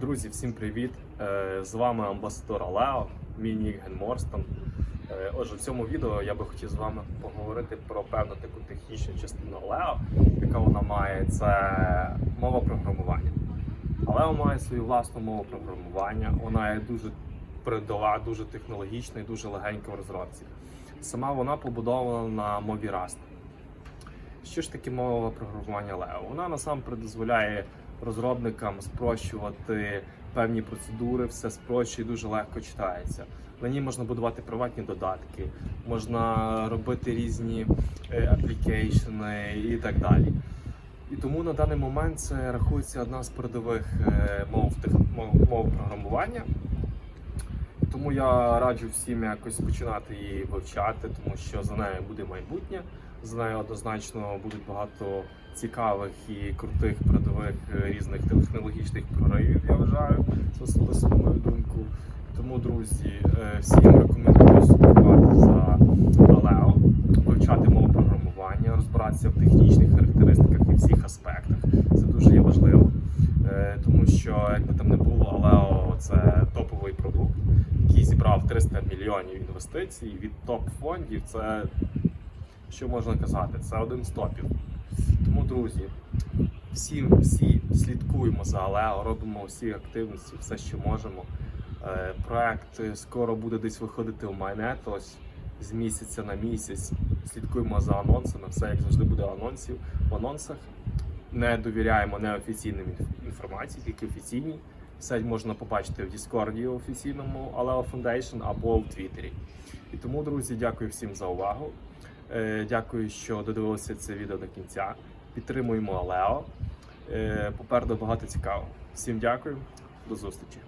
Друзі, всім привіт! Е, З вами амбасадор Алео, мій нік Морстон. Е, Отже, в цьому відео я би хотів з вами поговорити про певну таку технічну частину Алео, яка вона має це мова програмування. Алео має свою власну мову програмування. Вона є дуже передова, дуже технологічна і дуже легенька в розробці. Сама вона побудована на мові Rust. Що ж таке мова програмування Leo? Вона насамперед дозволяє розробникам спрощувати певні процедури, все спрощує, дуже легко читається. На ній можна будувати приватні додатки, можна робити різні аплікейшни аплікейшени і так далі. І тому на даний момент це рахується одна з передових е, мов, мов програмування. Тому я раджу всім якось починати її вивчати, тому що за нею буде майбутнє. За нею однозначно будуть багато цікавих і крутих передових е, різних технологічних проривів, я вважаю, це особисто мою думку. Тому, друзі, е, всім рекомендую слідкувати за Aleo, вивчати мову програмування, розбиратися в технічних характеристиках і всіх аспектах. Це дуже є важливо. Е, Тому що, як би там не було, Aleo це який зібрав 300 мільйонів інвестицій від топ-фондів. Це що можна казати, це один з топів. Тому, друзі, всі, всі слідкуємо за Алео, робимо всі активності, все, що можемо. Е, Проект скоро буде десь виходити у майнет, ось з місяця на місяць. Слідкуємо за анонсами, все як завжди буде анонсів в анонсах. Не довіряємо неофіційним інф- інформації, тільки офіційній. Все можна побачити в Діскорді офіційному Aleo Foundation або в Твіттері. І тому, друзі, дякую всім за увагу. Е, Дякую, що додивилися це відео до кінця. Підтримуємо Алео. Е, Попереду багато цікавого. Всім дякую, до зустрічі.